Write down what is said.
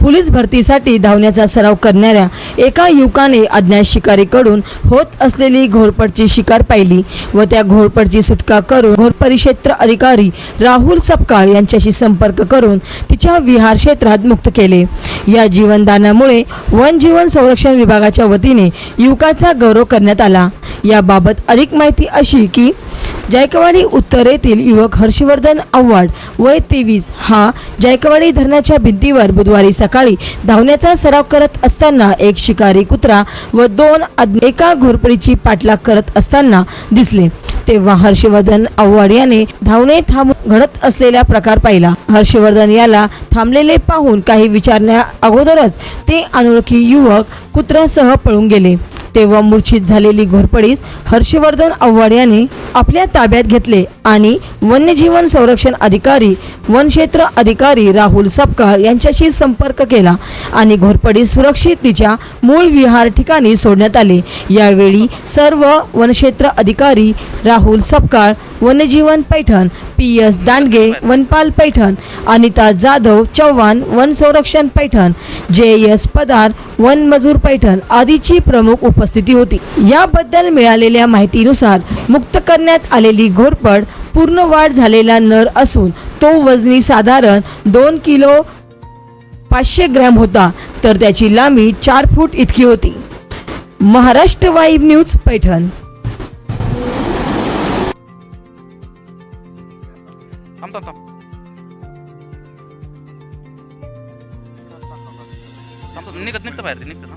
Police भरतीसाठी धावण्याचा सराव करणाऱ्या एका युवकाने अज्ञात शिकारीकडून होत असलेली घोरपडची शिकार पाहिली व त्या घोरपडची सुटका करून घोर परिक्षेत्र अधिकारी राहुल सपकाळ यांच्याशी संपर्क करून तिच्या विहार क्षेत्रात मुक्त केले. या जीवनदानामुळे वनजीवन संरक्षण विभागाच्या वतीने युवकाचा गौरव करण्यात आला. याबाबत अधिक माहिती अशी की जायकवाडी उत्तर येथील युवक हर्षवर्धन आव्हाड वय तेवीस हा जायकवाडी धरणाच्या भिंतीवर बुधवारी सकाळी धावण्याचा सराव करत असताना एक शिकारी कुत्रा व दोन एका घोरपडीची पाठलाग करत असताना दिसले. तेव्हा हर्षवर्धन आव्हाड याने धावणे थांबून घडत असलेला प्रकार पाहिला. हर्षवर्धन याला थांबलेले पाहून काही विचारण्या अगोदरच ते अनोळखी युवक कुत्र्यासह पळून गेले. तेव्हा मूर्छित झालेली घोरपडीस हर्षवर्धन आव्हाड यांनी आपल्या ताब्यात घेतले आणि वन्यजीवन संरक्षण अधिकारी वनक्षेत्र अधिकारी राहुल सपकाळ यांच्याशी संपर्क केला आणि घोरपडी सुरक्षित तिच्या मूळ विहार ठिकाणी सोडण्यात आले. यावेळी सर्व वनक्षेत्र अधिकारी राहुल सपकाळ वन्यजीवन पैठण पी एस दांडगे वनपाल पैठण अनिता जाधव चव्हाण वन संरक्षण पैठण जे एस पदार वन मजूर पैठण आदीची प्रमुख उप उपस्थिती होती. याबद्दल मिळालेल्या माहितीनुसार मुक्त करण्यात आलेली घोरपड पूर्ण वाढ झालेला नर असून तो वजनी साधारण दोन किलो पाचशे ग्रॅम होता तर त्याची लांबी चार फूट इतकी होती. Maharashtra vibe news Paithan. निघत निघत बाहेर निघत ना